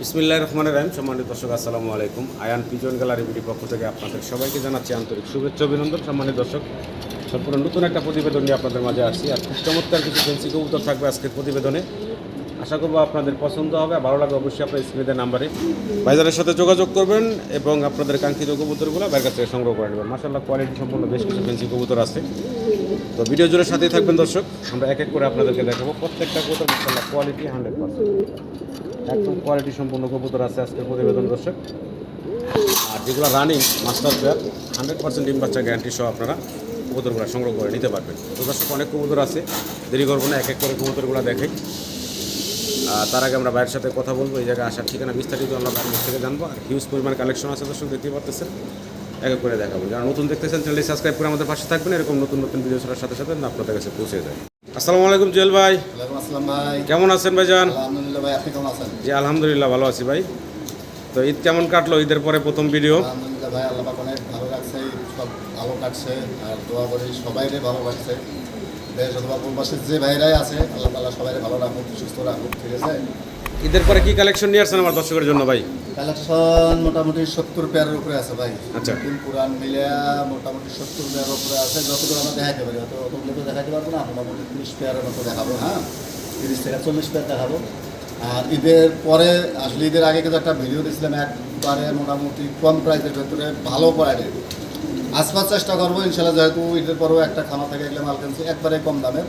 বিসমিল্লাহ রহমানের রাহিম। সম্মানিত দর্শক, আসসালামু আলাইকুম। আয়ান পিজন গ্যালারি বিডি পক্ষ থেকে আপনাদের সবাইকে জানাচ্ছি আন্তরিক শুভেচ্ছা, অভিনন্দন। সম্মানিত দর্শক, সম্পূর্ণ নতুন একটা প্রতিবেদন নিয়ে আপনাদের মাঝে আসছি। আর খুব চমৎকার কিছু ফেন্সি কবুতর থাকবে আজকের প্রতিবেদনে। আশা করব আপনাদের পছন্দ হবে ভালো লাগবে অবশ্যই আপনার স্ক্রিনের নাম্বারে। বাইজারের সাথে যোগাযোগ করবেন এবং আপনাদের কাঙ্ক্ষিত কবুতরগুলো বাইরের কাছ থেকে সংগ্রহ করে নেবেন। মাসাল্লাহ কোয়ালিটি সম্পূর্ণ বেশ কিছু ফেন্সি কবুতর আছে। তো ভিডিও জুড়ে সাথেই থাকবেন দর্শক। আমরা এক এক করে আপনাদেরকে দেখাবো। প্রত্যেকটা কবুতর মাসাল্লাহ কোয়ালিটি হান্ড্রেড পার্সেন্ট একদম কোয়ালিটি সম্পূর্ণ কবুতর আছে আজকের প্রতিবেদন দর্শক। আর যেগুলো running master player hundred percent ডিম বাচ্চা গ্যারান্টি সহ আপনারা কবুতরগুলো সংগ্রহ করে নিতে পারবেন। তো দর্শক অনেক কবুতর আছে দেরি করব না এক এক করে কবুতরগুলো দেখাই। আর তার আগে আমরা বাইরের সাথে কথা বলব এই জায়গায় আসার ঠিকানা বিস্তারিত আমরা বাইরের থেকে জানব। আর হিউজ পরিমাণ কালেকশন আছে দর্শক দেখতে পারতেছেন। এক এক করে দেখাবো। যারা নতুন দেখতেছেন চ্যানেলটি সাবস্ক্রাইব করে আমাদের পাশে থাকবেন। এরকম নতুন নতুন ভিডিও ছাড়ার সাথে সাথে আপনাদের কাছে পৌঁছে যায়। আসসালামু আলাইকুম জুয়েল ভাই। আসসালাম ভাই। কেমন আছেন ভাইজান? আলহামদুলিল্লাহ ভাই আপনি কেমন আছেন? জি আলহামদুলিল্লাহ ভালো আছি ভাই। তো ঈদ কেমন কাটলো ঈদের পরে প্রথম ভিডিও আলহামদুলিল্লাহ ভাই আল্লাহ পাক অনেক ভালো লাগছে সব ভালো কাটছে আর দোয়া করি সবাইরে ভালো লাগছে দেশ অথবা প্রবাসীর যে ভাইরাই আছে আল্লাহ সবাইরে ভালো রাখুক সুস্থ রাখুক ঠিক আছে? ঈদের পরে কি কালেকশন নিয়ে আসছেন আমার দর্শকের জন্য ভাই? কালেকশন মোটামুটি সত্তর পেয়ারের উপরে আছে ভাই। আচ্ছা। নতুন পুরান মিলিয়া মোটামুটি সত্তর পেয়ারের উপরে আছে। যতগুলো আমরা দেখাতে পারি অত অতগুলো তো দেখাতে পারব না মোটামুটি তিরিশ পেয়ারের মতো দেখাবো হ্যাঁ? তিরিশ থেকে চল্লিশ পেয়ার দেখাবো। আর ঈদের পরে আসলে ঈদের আগে কিন্তু একটা ভিডিও দিয়েছিলাম একবারে মোটামুটি কম প্রাইসের ভেতরে, ভালো কোয়ালিটির আসবার চেষ্টা করব, ইনশাল্লাহ যেহেতু ঈদের পরেও একটা খানা থেকে, এগুলো মাল কিনছি, একবারে কম দামের।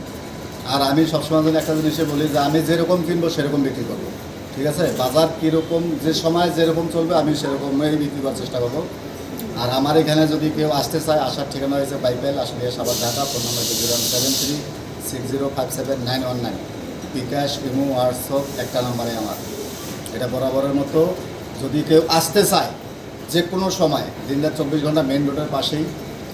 আর আমি সবসময় যেন একটা জিনিসে বলি যে আমি যেরকম কিনবো সেরকম বিক্রি করব। ঠিক আছে? বাজার কীরকম, যে সময় যেরকম চলবে, আমি সেরকমই বিক্রি করার চেষ্টা করব। আর আমার এখানে যদি কেউ আসতে চায়, আসার ঠিকানা হয়েছে বাইপেল আসলে Savar Dhaka, phone number zero seven three six zero five seven nine one nine Bkash Imo WhatsApp একটা নাম্বারে আমার। এটা বরাবরের মতো যদি কেউ আসতে চায় যে কোনো সময় দিন রাত চব্বিশ ঘণ্টা মেন রোডের পাশেই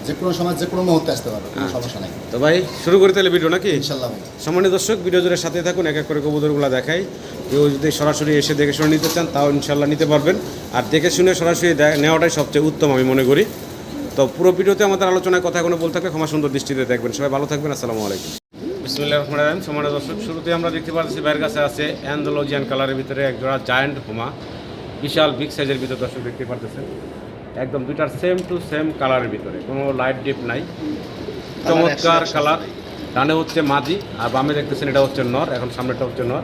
যে কোনো সময় যে কোনো মুহূর্তে আসতে পারবে কোনো সমস্যা নেই। তো ভাই শুরু করে তাহলে ভিডিও নাকি? ইনশাল্লাহ সম্মানিত দর্শক ভিডিও জুড়ে সাথে থাকুন এক এক করে কবুতরগুলো দেখাই। কেউ যদি সরাসরি এসে দেখে শুনে নিতে চান তাও ইনশাল্লাহ নিতে পারবেন। আর দেখে শুনে সরাসরি নেওয়াটাই সবচেয়ে উত্তম আমি মনে করি। তো পুরো ভিডিওতে আমাদের আলোচনায় কথা কোনো বলতে থাকলে ক্ষমা সুন্দর দৃষ্টিতে দেখবেন। সবাই ভালো থাকবেন আসসালামু আলাইকুম। বিসমুল্লাহ রহমান রাহিম। সম্মানিত দর্শক শুরুতে আমরা দেখতে পাচ্ছি বাইরের কাছে আছে অ্যান্ডোলজিয়ান কালারের ভিতরে এক জোড়া জায়ান্ট হোমা বিশাল বিগ সাইজের ভিতরে দর্শক দেখতে পারতেছেন। একদম দুইটার সেম টু সেম কালারের ভিতরে। কোনো লাইট ডিপ নাই। চমৎকার কালার ডানে হচ্ছে মাঝি আর বামে দেখতেছেন এটা হচ্ছে নর। এখন সামনেটা হচ্ছে নর।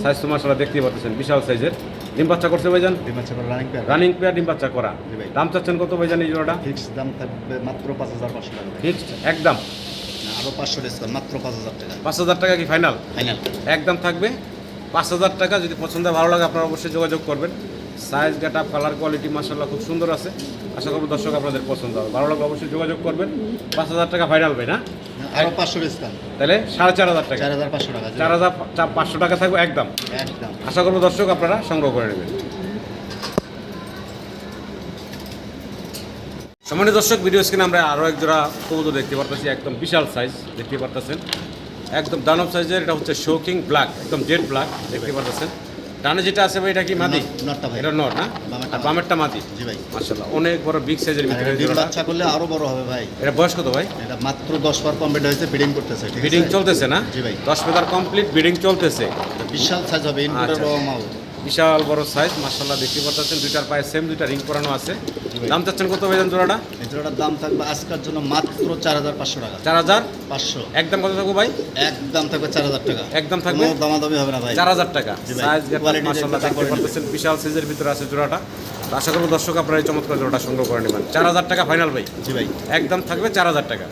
সাইজ তোমার মাসালা দেখতেই পাচ্ছেন বিশাল সাইজের ডিম বাচ্চা করছে ভাইজান? ডিমাচ্ছা করে রানিং পেয়ার রানিং পেয়ার ডিম বাচ্চা করা। দাম চাচ্ছেন কত ভাইজান এই জোড়াটা? ফিক্সড দাম থাকবে মাত্র পাঁচ হাজার পাঁচশো টাকা। ফিক্সড একদম। আরও পাঁচশো ডিসকাউন্ট মাত্র পাঁচ হাজার টাকা। পাঁচ হাজার টাকা কি ফাইনাল ফাইনাল একদম থাকবে। পাঁচ হাজার টাকা যদি পছন্দ ভালো লাগে আপনারা অবশ্যই যোগাযোগ করবেন। সাইজ আপ কালার কোয়ালিটি মাসাল্লাহ খুব সুন্দর আছে। আশা করব দর্শক আপনাদের পছন্দ হবে। ভালো লাগলে অবশ্যই যোগাযোগ করবেন। পাঁচ হাজার টাকা ফাইনাল ভাই না? আরও পাঁচশো ডিসকাউন্ট তাহলে সাড়ে চার হাজার টাকা। চার হাজার পাঁচশো টাকা চার হাজার পাঁচশো টাকা থাকবে একদম। একদম। আশা করব দর্শক আপনারা সংগ্রহ করে নেবেন। সম্মানিত দর্শক ভিডিও স্ক্রিনে আমরা আরও এক জোড়া কবুতর দেখতে পারতেছি একদম বিশাল সাইজ দেখতে পারতেছেন। একদম দানব সাইজের এটা হচ্ছে শোকিং ব্ল্যাক একদম জেড ব্ল্যাক দেখতে পারতেছেন। ডানে যেটা আছে ভাই এটা কি মাদি? নটটা ভাই। এটা নট না? বামেরটা আর বামেরটা মাদি? জি ভাই। অনেক বড় বিগ সাইজের ভিতরে ডিম বাচ্চা করলে আরও বড় হবে ভাই। এটা বয়স কত ভাই? এটা মাত্র দশ বার কমপ্লিট হয়েছে ফিডিং করতেছে ঠিক বিডিং চলতেছে না? জি ভাই। দশ পেতার কমপ্লিট বিডিং চলতেছে। বিশাল সাইজ হবে ইনপুটের। বড় বিশাল বড় সাইজ মার্শাল্লাহ দেখতে পাচ্ছেন দুইটার পায়ে সেম দুইটা রিং করানো আছে। দাম চাচ্ছেন কত ভাইজান জোড়াটা? জোড়াটার দাম থাকবে আজকের জন্য মাত্র চার হাজার পাঁচশো টাকা। চার হাজার? পাঁচশো। একদম কত থাকব ভাই? একদম থাকবে চার হাজার টাকা। একদম থাকবে? দামাদামি হবে না ভাই। চার হাজার টাকা। সাইজ মার্শাল্লাহ দেখতে পাচ্ছেন বিশাল সাইজের ভিতরে আছে জোড়াটা। আশা করব দর্শক আপনারা এই চমৎকার জোড়াটা সংগ্রহ করে নেবেন। চার হাজার টাকা ফাইনাল ভাই। জি ভাই। একদম থাকবে চার হাজার টাকা।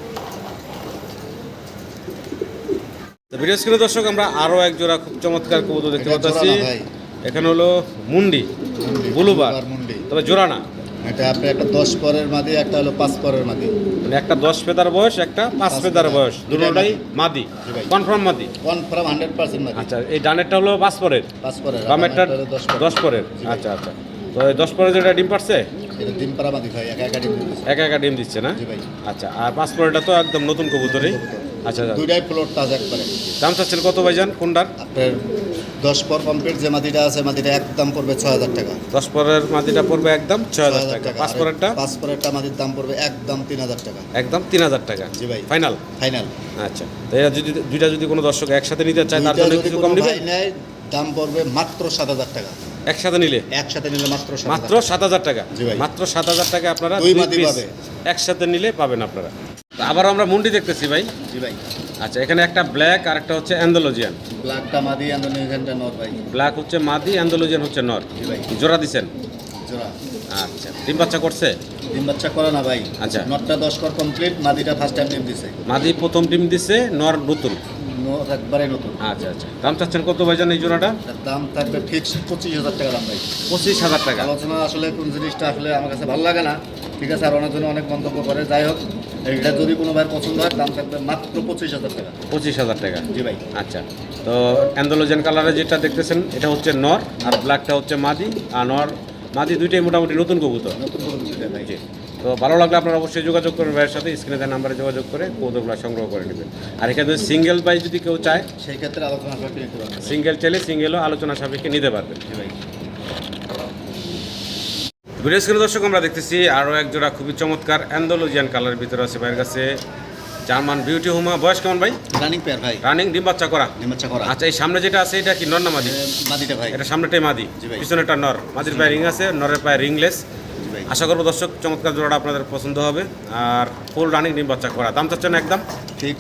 ভিডিও স্ক্রিনে দর্শক আমরা আরও এক জোড়া খুব চমৎকার কবুতর দেখতে পাচ্ছি ভাই। এখানে হলো মুন্ডি বুলুবার মুন্ডি। তবে জোড়া না এটা আপনি একটা দশ পরের মাদি একটা হলো পাঁচ পরের মাদি। মানে একটা দশ পেতার বয়স একটা পাঁচ পেতার। বয়স। দুটোটাই মাদি। কনফার্ম মাদি। কনফার্ম হান্ড্রেড পার্সেন্ট মাদি। আচ্ছা এই ডানেরটা হলো পাঁচ পরের? পাঁচ পরের। বামেরটা দশ পরের। আচ্ছা আচ্ছা। তো এই দশ পরের যেটা ডিম পারছে? এটা ডিম পাড়া মাদি ভাই একা একা ডিম। একা একা ডিম দিচ্ছে না? আচ্ছা আর পাঁচ পরেরটা তো একদম নতুন কবুতরই। আচ্ছা আচ্ছা। দুইটাই ফ্লোর তাজ একবারে। দাম চাচ্ছেন কত ভাইজান? কোনটার? আপনার দশ পর কমপ্লিট যে মাদিটা আছে একদম পড়বে ছয় হাজার টাকা। দশ পরের মাটিটা পড়বে একদম ছয় হাজার টাকা। পাঁচ আর পরেরটা পাঁচ পরেরটা মাদির দাম পড়বে একদম তিন হাজার টাকা। একদম তিন হাজার টাকা। জি ভাই। ফাইনাল ফাইনাল আচ্ছা। তো যদি দুইটা যদি কোনো দর্শক একসাথে নিতে চায় তার জন্য কিছু কম দাম পড়বে মাত্র সাত হাজার টাকা। একসাথে নিলে? একসাথে নিলে মাত্র মাত্র সাত হাজার টাকা। জি ভাই। মাত্র সাত হাজার টাকা আপনারা দুই পাবে। একসাথে নিলে পাবেন আপনারা। তো আবার আমরা মুন্ডি দেখতেছি ভাই। জি ভাই। আচ্ছা এখানে একটা ব্ল্যাক আর একটা হচ্ছে অ্যান্ডোলজিয়ান ব্ল্যাকটা মাদি আন্দোলনটা নট ভাই। ব্ল্যাক হচ্ছে মাদি অ্যান্ডোলজিয়ান হচ্ছে নর জি ভাই। জোড়া দিছেন? জোড়া। আচ্ছা ডিম বাচ্চা করছে? ডিম বাচ্চা করে না ভাই। আচ্ছা। নটটা দশ কর কমপ্লিট মাদিটা ফার্স্ট টাইম ডিম দিছে। মাদি প্রথম ডিম দিছে নর নতুন। নো- একবারে নতুন। আচ্ছা আচ্ছা। দাম চাচ্ছেন কত ভাইজান এই জোড়াটা? দাম থাকবে ফিক্স পঁচিশ হাজার টাকা দাম ভাই। পঁচিশ হাজার টাকা। আলোচনা আসলে কোন জিনিসটা আসলে আমার কাছে ভালো লাগে না। ঠিক আছে আর অনেকজনে অনেক মন্তব্য করে। যাই হোক এটা যদি কোনো ভাইয়ের পছন্দ হয় দাম থাকবে মাত্র পঁচিশ হাজার টাকা। পঁচিশ হাজার টাকা? জি ভাই। আচ্ছা তো অ্যান্ডোলজেন কালারে যেটা দেখতেছেন এটা হচ্ছে নর আর ব্ল্যাকটা হচ্ছে মাদি আর নর মাদি দুইটাই মোটামুটি নতুন কবুতর। নতুন করে ভাই। জি তো ভালো লাগলে আপনারা অবশ্যই যোগাযোগ করবেন ভাইয়ের সাথে স্ক্রিনে দেওয়া নাম্বারে যোগাযোগ করে কৌতুকগুলো সংগ্রহ করে নেবেন। আর এখানে সিঙ্গেল বাই যদি কেউ চায় সেই ক্ষেত্রে আলোচনা পারবেন। সিঙ্গেল চাইলে সিঙ্গেলও আলোচনা সাপেক্ষে নিতে পারবেন। জি ভাই। ভিডিও দর্শক আমরা দেখতেছি আরও এক জোড়া খুবই চমৎকার অ্যান্ডোলজিয়ান কালারের ভিতরে আছে ভাইয়ের কাছে জার্মান বিউটি হুমা। বয়স কেমন ভাই? রানিং পেয়ার ভাই। রানিং ডিম বাচ্চা করা? নিমাচ্ছা করা। আচ্ছা এই সামনে যেটা আছে এটা কি নর না মাদি? মাদিটা ভাই। এটা সামনেটাই মাদি। পিছনেটা নর। মাদির পায়ে রিং আছে নরের পায়ে রিংলেস আশা করব দর্শক চমৎকার জোড়াটা আপনাদের পছন্দ হবে। আর ফুল রানিং ডিম বাচ্চা করা। দাম চাচ্ছেন একদম? ঠিক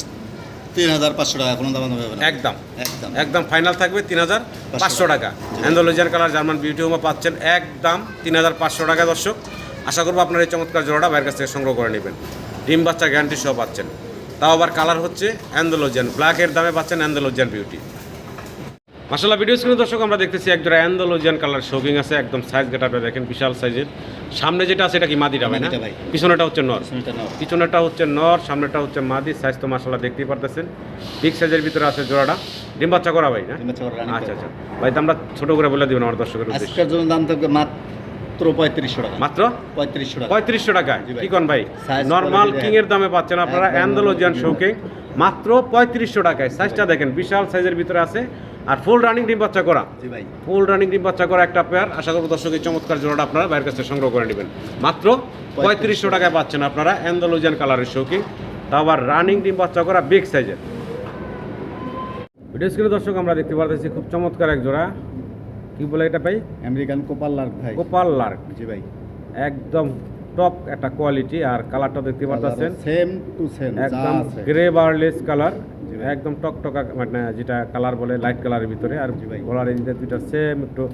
তিন হাজার পাঁচশো টাকা কোনো দাম হবে না। একদম। একদম। একদম ফাইনাল থাকবে তিন হাজার পাঁচশো টাকা। অ্যান্ডোলজিয়ান কালার জার্মান বিউটি হোমা পাচ্ছেন একদম তিন হাজার পাঁচশো টাকা দর্শক। আশা করব আপনার এই চমৎকার জোড়াটা বাইরের কাছ থেকে সংগ্রহ করে নেবেন। ডিম বাচ্চা গ্যারান্টি সহ পাচ্ছেন। তাও আবার কালার হচ্ছে অ্যান্ডোলজিয়ান ব্ল্যাকের দামে পাচ্ছেন অ্যান্ডোলজিয়ান বিউটি মাসাল্লাহ ভিডিও স্ক্রিনে দর্শক আমরা দেখতেছি একজোড়া অ্যান্ডোলজিয়ান কালার শোকিং আছে একদম সাইজ গেটাপে দেখেন বিশাল সাইজের সামনে যেটা আছে এটা কি মাদিটা ভাই না? পিছনেটা হচ্ছে নর। পিছনেটা হচ্ছে নর সামনেটা হচ্ছে মাদি সাইজ তো মাসাল্লাহ দেখতেই পারতেছেন। বিগ সাইজের ভিতরে আছে জোড়াটা। ডিম বাচ্চা করা ভাই না? আচ্ছা আচ্ছা। ভাই তো আমরা ছোট করে বলে দিবেন আমার দর্শকের আজকের জন্য দাম থাকবে মাত্র পঁয়ত্রিশশো টাকা। মাত্র? পঁয়ত্রিশশো টাকা। ভাই। কি কোন ভাই? নর্মাল quality কিং এর দামে পাচ্ছেন আপনারা অ্যান্ডোলজিয়ান শোকিং মাত্র পঁয়ত্রিশশো টাকায়। সাইজটা দেখেন বিশাল সাইজের ভিতরে আছে। আর ফুল রানিং ডিম বাচ্চা করা। জি ভাই। ফুল রানিং ডিম বাচ্চা করা একটা পেয়ার আশা করব দর্শক এই চমৎকার জোড়াটা আপনারা বাইরের কাছে সংগ্রহ করে নেবেন। মাত্র পঁয়ত্রিশশো টাকায় পাচ্ছেন আপনারা অ্যান্ডোলজিয়ান কালারের শৌকিং তা আবার রানিং ডিম বাচ্চা করা বিগ সাইজের ভিডিও স্ক্রিনে দর্শক আমরা দেখতে পারতেছি খুব চমৎকার এক জোড়া। কি বলে এটা ভাই? আমেরিকান কোপাল লার্ক ভাই। কোপাল লার্ক জি ভাই। একদম টপ একটা কোয়ালিটি আর কালারটা দেখতে পারতেছেন। সেম টু সেম একদম গ্রে বারলেস কালার একদম টকটকা মানে যেটা কালার বলে লাইট কালারের ভিতরে। আর জি ভাই। গলার যে দুইটা সেম একটু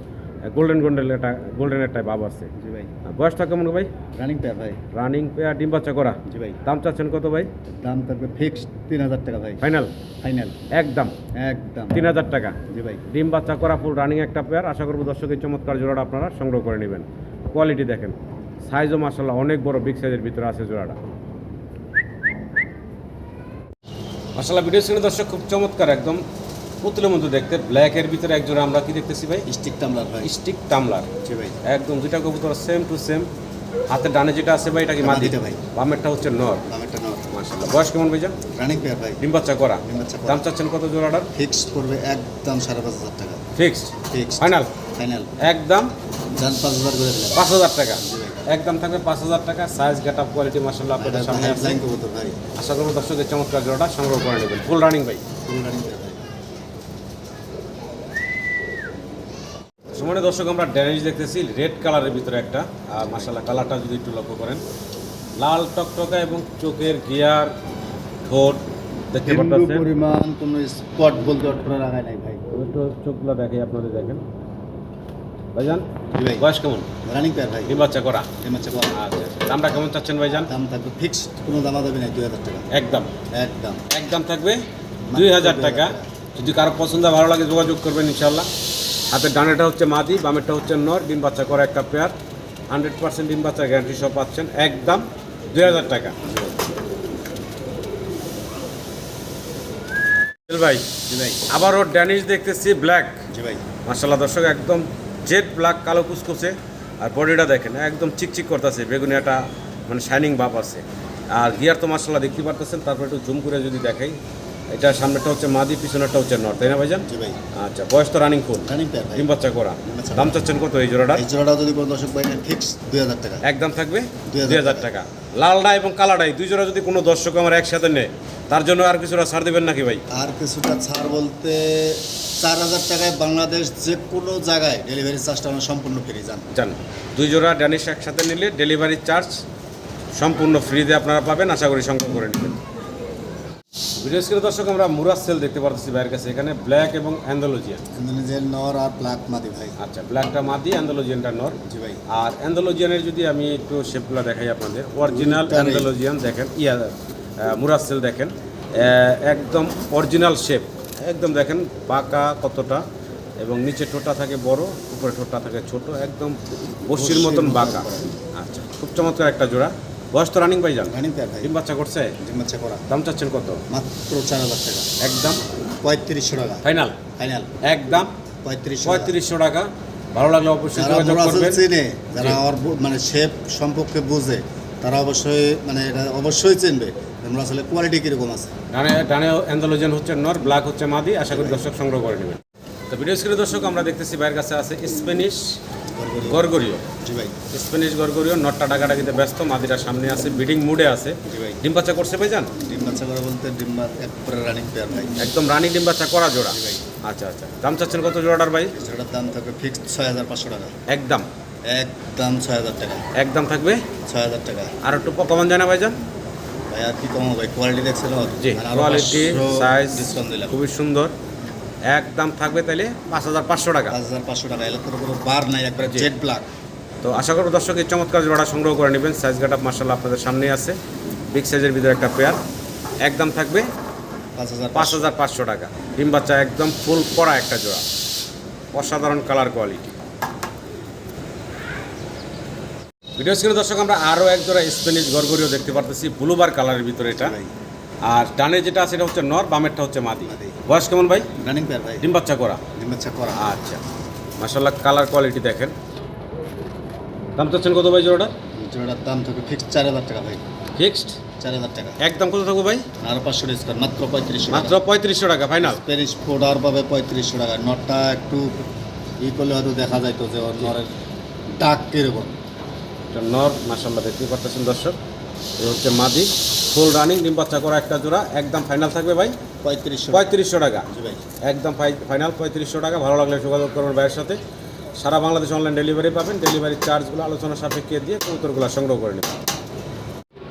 গোল্ডেন গোল্ডেন একটা গোল্ডেন একটা ভাব আছে। জি ভাই। বয়সটা কেমন ভাই? রানিং পেয়ার ভাই। রানিং পেয়ার ডিম বাচ্চা করা। জি ভাই। দাম চাচ্ছেন কত ভাই? দাম থাকবে ফিক্সড তিন হাজার টাকা ভাই। ফাইনাল ফাইনাল একদম। একদম। তিন হাজার টাকা। জি ভাই। ডিম বাচ্চা করা ফুল রানিং একটা পেয়ার আশা করব দর্শকের চমৎকার জোড়াটা আপনারা সংগ্রহ করে নেবেন। কোয়ালিটি দেখেন। সাইজও মাসাল্লাহ অনেক বড় বিগ সাইজের ভিতরে আছে জোড়াটা। মাসাল্লাহ ভিডিও স্ক্রিনে দর্শক খুব চমৎকার একদম। পুতুলের মতো দেখতে ব্ল্যাকের ভিতরে এক জোড়া আমরা কি দেখতেছি ভাই? স্টিক টামলার ভাই। স্টিক টামলার জি ভাই। একদম দুইটা কবুতর সেম টু সেম হাতের ডানে যেটা আছে ভাই এটা কি মাদি। মাদিটা ভাই। বামেরটা হচ্ছে নর। দামেরটা নর। মাসাল্লাহ বয়স কেমন ভাইজান? রানিং পেয়ার ভাই। ডিম বাচ্চা করা। ডিম বাচ্চা করা। দাম চাচ্ছেন কত জোড়াটার? ফিক্সড করবে একদম সাড়ে পাঁচ হাজার টাকা। ফিক্সড ফিক্স ফাইনাল ফাইনাল একদম? পাঁচ হাজার করে দিলাম। পাঁচ হাজার টাকা। জি ভাই। একদম থাকবে পাঁচ হাজার টাকা। সাইজ গেট আপ কোয়ালিটি মাসাল্লাহ আপনাদের সামনে আছে। আশা করব দর্শকের চমৎকার জোড়াটা সংগ্রহ করে নেবেন। ফুল রানিং ভাই। ফুল রানিং পেয়ার দর্শক আমরা ড্যামেজ দেখতেছি। রেড কালারের ভিতরে একটা। আর মাসাল্লাহ কালারটা যদি একটু লক্ষ্য করেন। লাল টকটকা এবং চোখের গিয়ার ঠোঁট দেখতে পাচ্ছেন পরিমাণ কোনো স্পট বলতে অট্টরা রাখায় নাই ভাই। একটু চোখগুলো দেখে আপনাদের দেখেন। ভাইজান জি ভাই। বয়স কেমন? রানিং পেয়ার ভাই। ডিম বাচ্চা করা? এই মাছে কত? আচ্ছা আচ্ছা। দামটা কেমন চাচ্ছেন ভাইজান? দাম থাকবে ফিক্সড কোনো দামা দাবি নাই দুই হাজার টাকা। একদম। একদম। একদম থাকবে? দুই হাজার টাকা। যদি কারও পছন্দ ভালো লাগে যোগাযোগ করবেন ইনশাল্লাহ হাতের ডানেটা হচ্ছে মাদি বামেরটা হচ্ছে নর। ডিম বাচ্চা করা একটা পেয়ার হান্ড্রেড পার্সেন্ট ডিম বাচ্চা গ্যারান্টি সব পাচ্ছেন। একদম দুই হাজার টাকা। ভাই। জি ভাই। আবারও ড্যানিশ দেখতেছি ব্ল্যাক জি ভাই। মার্শাল্লাহ দর্শক একদম জেড ব্ল্যাক কালো কুচকুচে আর বডিটা দেখেন একদম চিকচিক করতেছে বেগুনি একটা মানে শাইনিং ভাব আছে। আর গিয়ার তো মার্শাল্লাহ দেখতে পারতেছেন তারপর একটু জুম করে যদি দেখাই। এটা সামনেটা হচ্ছে মাদি পিছনেরটা হচ্ছে নর তাই না ভাইজান? ভাই। আচ্ছা বয়স তো রানিং ফুল ডিম বাচ্চা করা। দাম চাচ্ছেন কত এই জোড়াটা? এই জোড়াটা যদি কোনো দর্শক ভাই ফিক্স দুই হাজার টাকা। একদম থাকবে? 2000 দুই হাজার টাকা। লালডা এবং কালাডাই দুই জোড়া যদি কোনো দর্শক আমার একসাথে নেয় তার জন্য আর কিছুটা ছাড় দেবেন নাকি ভাই? আর কিছুটা ছাড় বলতে চার হাজার টাকায় বাংলাদেশ যে কোনো জায়গায় ডেলিভারি চার্জটা আমরা সম্পূর্ণ ফ্রি যান জান দুই জোড়া ড্যানিশ একসাথে নিলে ডেলিভারি চার্জ সম্পূর্ণ ফ্রিতে আপনারা পাবেন আশা করি সংগ্রহ করে নেবেন। ভিডিও স্ক্রিনে দর্শক আমরা মুরাজ সেল দেখতে পারতেছি ভাইয়ের কাছে এখানে ব্ল্যাক এবং অ্যান্ডোলজিয়ান ইন্দোনেশিয়ার নর আর ব্ল্যাক মাদি ভাই। আচ্ছা ব্ল্যাকটা মাদি অ্যান্ডোলজিয়ানটা নর জি ভাই। আর অ্যান্ডোলজিয়ানের যদি আমি একটু শেপগুলো দেখাই আপনাদের অরিজিনাল। অ্যান্ডোলজিয়ান দেখেন ইয়া মুরাজ সেল দেখেন। একদম অরিজিনাল শেপ একদম দেখেন পাকা কতটা এবং নিচে ঠোঁটা থাকে বড় উপরে ঠোঁটটা থাকে ছোট একদম বসির মতন বাঁকা। আচ্ছা খুব চমৎকার একটা জোড়া। বয়স তো রানিং পাই যান ডিম বাচ্চা করছে? ডিম বাচ্চা করা। দাম চাচ্ছেন কত? মাত্র চার হাজার টাকা। একদম। পঁয়ত্রিশশো টাকা। ফাইনাল ফাইনাল একদম। পঁয়ত্রিশ পঁয়ত্রিশশো টাকা। ভালো লাগলে অবশ্যই যোগাযোগ করবেন। চিনে যারা মানে শেপ সম্পর্কে বুঝে তারা অবশ্যই মানে এটা অবশ্যই চিনবে। আমরা আসলে কোয়ালিটি কীরকম আছে? ডানে ডানে অ্যান্ডোলজেন হচ্ছে নর ব্ল্যাক হচ্ছে মাদি আশা করি দর্শক সংগ্রহ করে নেবেন। তো ভিডিও স্ক্রিনে দর্শক আমরা দেখতেছি বাইরের কাছে আছে স্প্যানিশ গরগরিও জি ভাই। স্প্যানিশ গরগরিও নটটা ডাকাডাকিতে ব্যস্ত মাদিটা সামনে আছে বিডিং মুডে আছে। জি ভাই। ডিম বাচ্চা করছে ভাই যান ডিম বাচ্চা করা বলতে ডিম একবারে রানিং পেয়ার ভাই। একদম রানী ডিম বাচ্চা করা জোড়া। ভাই। আচ্ছা আচ্ছা। দাম চাচ্ছেন কত জোড়াটার ভাই? সেটার দাম থাকবে ফিক্সড ছয় হাজার পাঁচশো টাকা। একদম। একদম ছয় হাজার টাকা। একদম থাকবে? ছয় হাজার টাকা। আর একটু কমান যায় না ভাই জি কোয়ালিটি সাইজ খুবই সুন্দর। একদম থাকবে তাইলে পাঁচ হাজার পাঁচশো টাকা। পাঁচ হাজার পাঁচশো টাকা এলে তোর কোনো বার নাই একবারে জেড ব্ল্যাক তো আশা করব দর্শক এই চমৎকার জোড়া সংগ্রহ করে নেবেন। সাইজ গাটা মার্শাল আপনাদের সামনেই আছে। বিগ সাইজের ভিতরে একটা পেয়ার একদম থাকবে পাঁচ হাজার পাঁচ হাজার পাঁচশো টাকা। ডিম বাচ্চা একদম ফুল করা একটা জোড়া। অসাধারণ কালার কোয়ালিটি ভিডিও স্ক্রিনে দর্শক আমরা আরও এক জোড়া স্প্যানিশ গরগরিও দেখতে পারতেছি। ব্লুবার কালারের ভিতরে এটা। আর ডানে যেটা আছে এটা হচ্ছে নর বামেরটা হচ্ছে মাদি। বয়স কেমন ভাই? রানিং পেয়ার ভাই। ডিম বাচ্চা করা। ডিম বাচ্চা করা। আচ্ছা। মাসাল্লাহ কালার কোয়ালিটি দেখেন। দাম চাচ্ছেন কত ভাই জোড়াটা? জোড়াটার দাম থাকবে ফিক্সড চার হাজার টাকা ভাই। ফিক্সড চার হাজার টাকা। একদম কত থাকব ভাই? আর পাঁচশো ডিসকাউন্ট মাত্র পঁয়ত্রিশশো মাত্র পঁয়ত্রিশশো টাকা ফাইনাল স্প্যানিশ ফোডার পাবে পঁয়ত্রিশশো টাকা। নটটা একটু ই করলে হয়তো দেখা যায় তো যে ওর নরের ডাক কীরকম। এটা নর মাসাল্লাহ দেখতে পারতেছেন দর্শক। এই হচ্ছে মাদি ফুল রানিং ডিম বাচ্চা করা একটা জোড়া একদম ফাইনাল থাকবে ভাই? পঁয়ত্রিশশো। পঁয়ত্রিশশো টাকা। ভাই। একদম ফাইনাল পঁয়ত্রিশশো টাকা। ভালো লাগলে যোগাযোগ করবেন ভাইয়ের সাথে। সারা বাংলাদেশ অনলাইন ডেলিভারি পাবেন। ডেলিভারি চার্জগুলো আলোচনা সাপেক্ষে দিয়ে কবুতরগুলো সংগ্রহ করে নেবেন।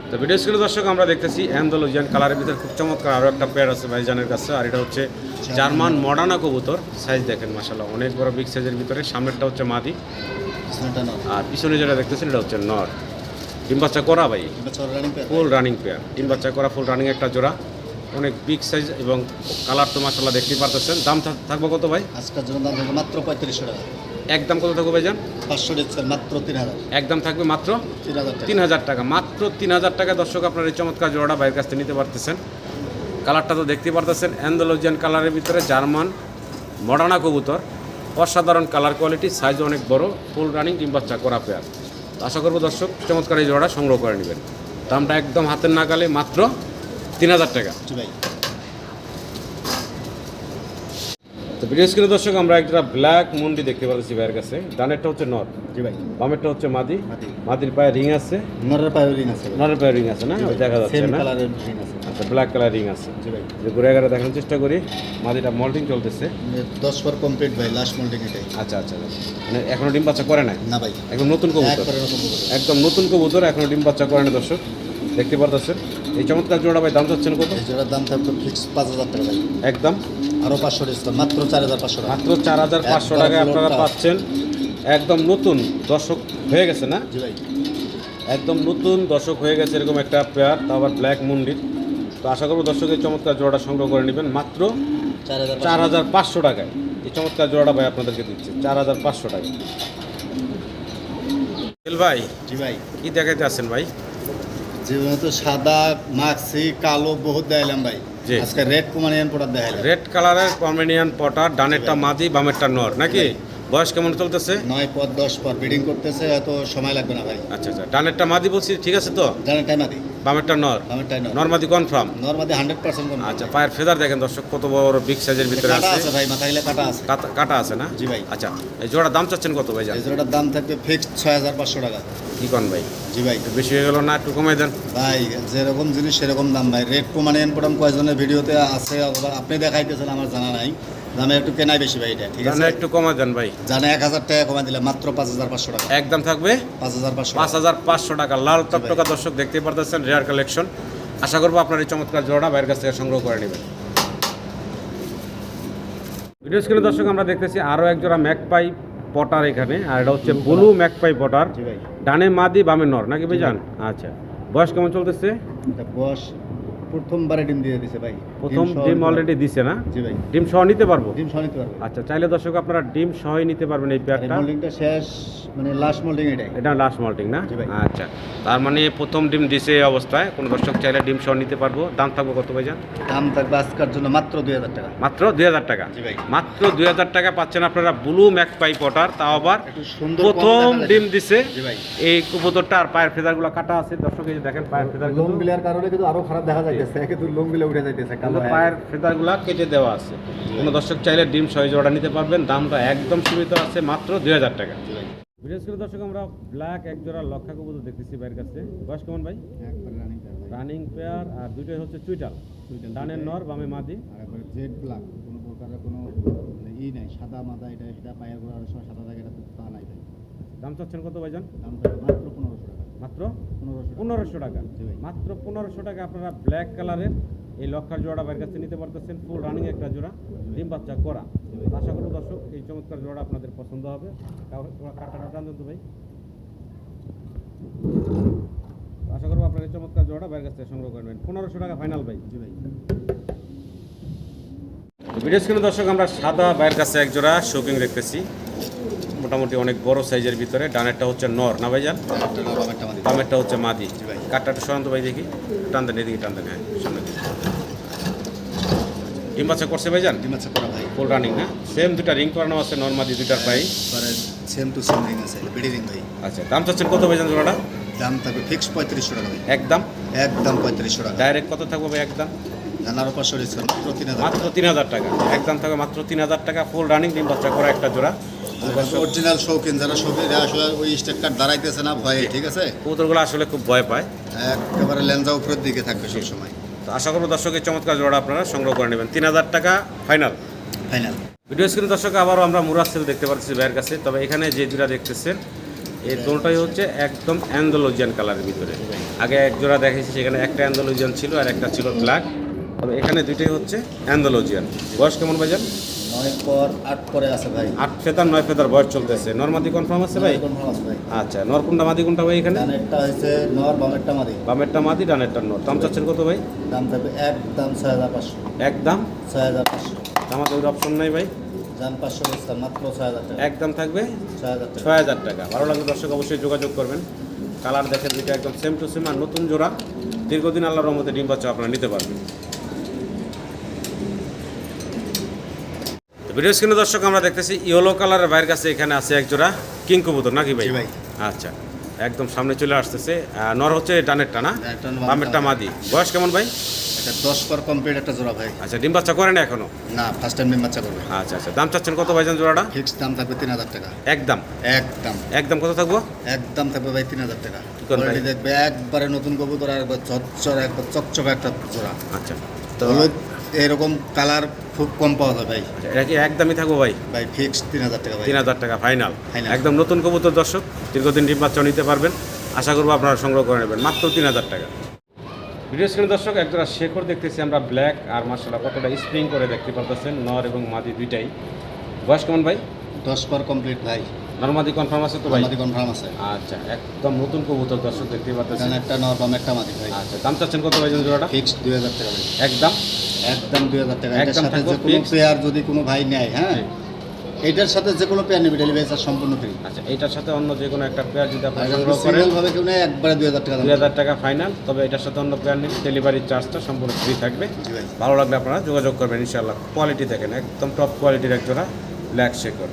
তো ভিডিও স্ক্রিনে দর্শক আমরা দেখতেছি অ্যান্ডোলজিয়ান কালারের ভিতরে খুব চমৎকার আরও একটা পেয়ার আছে ভাইজানের কাছে আর এটা হচ্ছে জার্মান মডার্না কবুতর। সাইজ দেখেন মাসাল্লাহ অনেক বড় বিগ সাইজের ভিতরে। সামনেরটা হচ্ছে মাদি। আর পিছনে যেটা দেখতেছেন এটা হচ্ছে নর। ডিম বাচ্চা করা ভাই? রানিং ফুল রানিং পেয়ার ডিম বাচ্চা করা ফুল রানিং একটা জোড়া। অনেক বিগ সাইজ এবং কালার তো মাসাল্লাহ দেখতেই পারতেছেন। দাম থাক- থাকবে কত ভাই? আজকের জন্য দাম থাকবে মাত্র পঁয়ত্রিশশো টাকা। একদম কত থাকবে ভাইজান? পাঁচশো মাত্র তিন হাজার। একদম থাকবে মাত্র তিন হাজার টাকা। মাত্র তিন হাজার টাকা। দর্শক আপনার এই চমৎকার জোড়াটা বাইরের কাছ থেকে নিতে পারতেছেন। কালারটা তো দেখতেই পারতেছেন। অ্যান্ডোলজিয়ান কালারের ভিতরে জার্মান মডার্না কবুতর। অসাধারণ কালার কোয়ালিটি সাইজ অনেক বড় ফুল রানিং ডিম বাচ্চা করা পেয়ার তো আশা করব দর্শক চমৎকার এই জোড়াটা সংগ্রহ করে নেবেন। দামটা একদম হাতের নাগালে মাত্র তিন হাজার টাকা। তো ভিডিও স্ক্রিনে দর্শক আমরা একটা ব্ল্যাক মন্ডি দেখতে পাচ্ছি ভাইয়ের কাছে। ডানেরটা হচ্ছে নর। জি ভাই। বামেরটা হচ্ছে মাদি। মাদি। মাদির পায়ে রিং আছে। নরের পায়ে রিং আছে নরের পায়ে রিং আছে না? দেখা যাচ্ছে না? আচ্ছা ব্ল্যাক কালারিং আছে। জি ভাই যে ঘুরে ঘুরে দেখানোর চেষ্টা করি মাদিটা মল্টিং চলতেছে। দশ পর কমপ্লিট ভাই লাস্ট মোল্ডিং এটাই। আচ্ছা আচ্ছা আচ্ছা। মানে এখনও ডিম বাচ্চা করে নাই? না ভাই। একদম নতুন কবুতর? একবারে নতুন কবুতর। একদম নতুন কবুতর এখনও ডিম বাচ্চা করে না দর্শক। দেখতে পারতেছেন? এই চমৎকার জোড়া ভাই দাম চাচ্ছেন কত? জোড়ার দাম থাকবে ফিক্স পাঁচ হাজার টাকা ভাই। একদম। আরও পাঁচশো ডিসকাউন্ট মাত্র চার হাজার পাঁচশো টাকা। মাত্র চার হাজার পাঁচশো টাকায় আপনারা পাচ্ছেন। একদম নতুন। দর্শক হয়ে গেছে না? জি ভাই। একদম নতুন দর্শক হয়ে গেছে এরকম একটা পেয়ার তা আবার ব্ল্যাক মুন্ডির। তো আশা করব দর্শকের চমৎকার জোড়াটা সংগ্রহ করে নেবেন মাত্র চার হাজার চার হাজার পাঁচশো টাকায়। এই চমৎকার জোড়াটা ভাই আপনাদেরকে দিচ্ছে চার হাজার পাঁচশো টাকা ভাই জি ভাই। কি দেখাইতে আছেন ভাই? যেহেতু সাদা মাক্সি কালো বহুত দেখাইলাম ভাই। আজকে রেড কুমারিয়ান প্রোডাক্ট দেখাইলাম। রেড কালারের কমেডিয়ান পটার ডানেরটা মাদি বামেরটা নর নাকি? বয়স কেমন চলতেছে? নয় পর দশ পর বিডিং করতেছে এত সময় লাগবে না ভাই। আচ্ছা আচ্ছা। ডানেরটা মাদি বলছি ঠিক আছে তো? জানেন টাইম আদি বামেরটা নর? বামেরটাই নর। নর্মাদি কনফার্ম নর্মাদি হান্ড্রেড পার্সেন্ট আচ্ছা পায়ের ফেদার দেখেন দর্শক কত বড় বিগ সাইজের ভিতরে কাটা আছে। আছে ভাই মাথা গেলে কাটা আছে। কাটা- কাটা আছে না? জি ভাই। আচ্ছা এই জোড়া দাম চাচ্ছেন কত ভাই এই জোড়াটার দাম থাকবে ফিক্সড ছয় হাজার পাঁচশো টাকা। কি কন ভাই? জি ভাই। একটু বেশি হয়ে গেল না? একটু কমাই দেন। ভাই যেরকম জিনিস সেরকম দাম ভাই। রেট প্রমাণে প্রথম কয়েকজনের ভিডিওতে আছে অথবা আপনি দেখাইতেছেন আমার জানা নাই। একটু কেনাই বেশি ভাই এটা ঠিক জানে আছে একটু দেন ভাই। জানে এক হাজার টাকা কমাই দিলে মাত্র পাঁচ হাজার পাঁচশো টাকা। একদম থাকবে? পাঁচ হাজার পাঁচশো পাঁচ হাজার পাঁচশো টাকা। লাল টকটকা দর্শক দেখতে পারতেছেন রেয়ার কালেকশন। আশা করব আপনার এই চমৎকার জোড়া বাইরের কাছ থেকে সংগ্রহ করে নেবেন। ভিডিও স্ক্রিনে দর্শক আমরা দেখতেছি আরও এক জোড়া ম্যাকপাই পটার এখানে আর এটা হচ্ছে ব্লু ম্যাকপাই পটার। ভাই। ডানে মাদি বামে নর নাকি ভাই। জান আচ্ছা। বয়স কেমন চলতেছে? বয়স প্রথমবারে ডিম দিয়ে দিছে ভাই। প্রথম ডিম অলরেডি দিছে না? জি ভাই। ডিম সহ নিতে পারব? ডিম সহ নিতে পারব। আচ্ছা চাইলে দর্শক আপনারা ডিম সহই নিতে পারবেন এই এই পেয়ারটা মোল্ডিংটা শেষ মানে লাস্ট মোল্ডিং এটাই। এটা লাস্ট মল্টিং না? জি ভাই। আচ্ছা তার মানে প্রথম ডিম দিছে এই অবস্থায়। কোনো দর্শক চাইলে ডিম সহ নিতে পারব। দাম থাকবে কত ভাই জান দাম থাকবে আজকের জন্য মাত্র দুই হাজার টাকা। মাত্র দুই হাজার টাকা? জি ভাই। মাত্র দুই হাজার টাকা পাচ্ছেন আপনারা ব্লু ম্যাকপাই পটার তাও আবার প্রথম ডিম দিছে। এই কবুতরটা আর পায়ের ফেদারগুলো কাটা আছে। দর্শক এই দেখেন পায়ের ফেদার লোম কারণে কিন্তু আরও খারাপ দেখা যাইতেছে কিন্তু লোম বিলে উঠে যাইতেছে কালো। পায়ের ফেদারগুলো কেটে দেওয়া আছে। কোনো দর্শক চাইলে ডিম সহ জোড়া নিতে পারবেন দামটা একদম সীমিত আছে মাত্র দুই হাজার টাকা। বিশেষ করে দর্শক আমরা ব্ল্যাক এক জোড়া লক্ষা কবুতর দেখতেছি বাইরের কাছে। বয়স কেমন ভাই? একবারে রানিং রানিং পেয়ার আর দুইটাই হচ্ছে চুইটাল। ডানের নর বামে মাদি। আর একবারে জেড ব্ল্যাক কোনো প্রকারের কোনো মানে ই নাই সাদা মাদা এটা এটা পায়ের গোড়া সাদা থাকে এটা তা নাই দাম চাচ্ছেন কত ভাইজান? দাম মাত্র পনেরোশো টাকা। মাত্র পনেরোশো টাকা। মাত্র পনেরোশো টাকা আপনারা ব্ল্যাক কালারের এই লক্ষার জোড়া বাইরের কাছে নিতে পারতেছেন ফুল রানিং একটা জোড়া ডিম বাচ্চা করা। আশা করব দর্শক এই চমৎকার জোড়া আপনাদের পছন্দ হবে। কাটাটা টান তো ভাই। আশা করব আপনার এই চমৎকার জোড়া বাইরের কাছ থেকে সংগ্রহ করবেন। পনেরোশো টাকা ফাইনাল ভাই। জি ভাই। ভিডিও স্ক্রিনে দর্শক আমরা সাদা বাইরের কাছে এক জোড়া শৌকিং দেখতেছি। মোটামুটি অনেক বড় সাইজের ভিতরে। ডানেরটা হচ্ছে নর না ভাইজান? বামেরটা হচ্ছে মাদি। ভাই। কাঠটা সরান্ত ভাই দেখি। টান দেন এদিকে টান দেন হ্যাঁ সামনে ডিম বাচ্চা করছে ভাইজান? ডিম আছে করা ভাই। ফুল রানিং না সেম দুটা রিং করানো আছে নর্মাদি দুটার পাই। সেম টু সেম রিং আছে বিডি রিং ভাই। আচ্ছা দাম চাচ্ছেন কত ভাইজান জোড়াটা? দাম থাকবে ফিক্সড পঁয়ত্রিশশো টাকা ভাই। একদম? একদম পঁয়ত্রিশশো টাকা। ডাইরেক্ট কত থাকবে ভাই একদম? মাত্র তিন হাজার টাকা। একদম থাকবে মাত্র তিন হাজার টাকা ফুল রানিং ডিম বাচ্চা করা একটা জোড়া। অরিজিনাল শৌখিন যারা শৌখিন আসলে ওই স্টেপ দাঁড়াইতেছে না ভয়ে ঠিক আছে? কবুতরগুলো আসলে খুব ভয় পায়। একেবারে লেন্সা উপরের দিকে থাকবে সব সময়। তো আশা করব দর্শকের চমৎকার জোড়া আপনারা সংগ্রহ করে নেবেন। তিন হাজার টাকা ফাইনাল ফাইনাল ভিডিও স্ক্রিন দর্শক আবারও আমরা মুরাসেল দেখতে পাচ্ছি ভাইয়ের কাছে। তবে এখানে যে দুটা দেখতেছেন এই দুটোটাই হচ্ছে একদম অ্যান্ডোলজিয়ান কালারের ভিতরে। আগে এক জোড়া দেখেছি সেখানে একটা অ্যান্ডোলজিয়ান ছিল আর একটা ছিল ব্ল্যাক তবে এখানে দুইটাই হচ্ছে অ্যান্ডোলজিয়ান। বয়স কেমন ভাইজান? নয় পর আট পরে আছে ভাই। আট নয় বয়স চলতেছে। নর্মাদি কনফার্ম আছে ভাই? কনফার্ম আছে ভাই। আচ্ছা নর কোনটা মাদি কোনটা ভাই এখানে? ডানেরটা নর বামেরটা মাদি। বামেরটা মাদি ডানেরটা নর। দাম চাচ্ছেন কত ভাই? দাম থাকবে ছয় হাজার পাঁচশো। একদম ছয় হাজার পাঁচশো। আমাদের অপশন নাই ভাই? পাঁচশো মাত্র ছয় হাজার টাকা। একদম থাকবে? ছয় হাজার ছয় হাজার টাকা। ভালো লাগলে দর্শক অবশ্যই যোগাযোগ করবেন। কালার দেখেন দুইটা একদম সেম টু সেম আর নতুন জোড়া। দীর্ঘদিন আল্লাহর রহমতে ডিম বাচ্চা আপনারা নিতে পারবেন। ভিডিও স্ক্রিনে দর্শক আমরা দেখতেছি ইয়েলো কালারের বাইরের কাছে এখানে আছে এক জোড়া কিং কবুতর নাকি ভাই? ভাই। আচ্ছা একদম সামনে চলে আসতেছে। নর হচ্ছে ডানেরটা না? নর, বামেরটা মাদি। বয়স কেমন ভাই? এটা দশ পর কমপ্লিট একটা জোড়া ভাই। আচ্ছা ডিম বাচ্চা করেন এখনও? না ফার্স্ট টাইম ডিম বাচ্চা করবে। আচ্ছা আচ্ছা দাম চাচ্ছেন কত ভাইজান জোড়াটা? ফিক্সড দাম থাকবে তিন হাজার টাকা। একদম? একদম। একদম কত থাকব? একদম থাকবে ভাই তিন হাজার টাকা? কোয়ালিটি দেখবে একবারে নতুন কবুতর আর একবার চচ্চর একবার চকচকে একটা জোড়া। আচ্ছা। তো এরকম কালার খুব কম পাওয়া যায় ভাই। আচ্ছা, এটা কি একদমই থাকব ভাই? ভাই ফিক্সড তিন হাজার টাকা তিন হাজার টাকা ফাইনাল। একদম নতুন কবুতর দর্শক দীর্ঘদিন ডিম বাচ্চা নিতে পারবেন। আশা করব আপনারা সংগ্রহ করে নেবেন মাত্র তিন হাজার টাকা। ভিডিও স্ক্রিনে দর্শক একজোড়া শেখর দেখতেছি আমরা ব্ল্যাক আর মার্শাল্লাহ কতটা স্প্রিং করে দেখতে পারতেছেন নর এবং মাদি দুইটাই। বয়স কেমন ভাই? দশ পর কমপ্লিট ভাই। নর্মাদি কনফার্ম আছে তো ভাই? কনফার্ম আছে। আচ্ছা একদম নতুন কবুতর দর্শক দেখতে পারতেছেন একটা নর বাম একটা মাদি ভাই। আচ্ছা দাম চাচ্ছেন কত ভাই জোড়াটা? ফিক্সড দুই হাজার টাকা ভাই। একদম? একদম দুই হাজার টাকা। এটার সাথে যে কোনো। পেয়ার যদি কোনো ভাই নেয় হ্যাঁ? এটার সাথে যে কোনো পেয়ার নেবে ডেলিভারি চার্জ সম্পূর্ণ ফ্রি আচ্ছা এটার সাথে অন্য যে কোনো একটা পেয়ার যদি আপনি সংগ্রহ করেন ভাবে কেউ নেয় একবারে দুই হাজার টাকা দাম। দুই হাজার টাকা ফাইনাল তবে এটার সাথে অন্য পেয়ার নিলে ডেলিভারি চার্জটা সম্পূর্ণ ফ্রি থাকবে। ভালো লাগলে আপনারা যোগাযোগ করবেন ইনশাআল্লাহ। কোয়ালিটি দেখেন একদম টপ কোয়ালিটির এক জোড়া ব্ল্যাক শেকর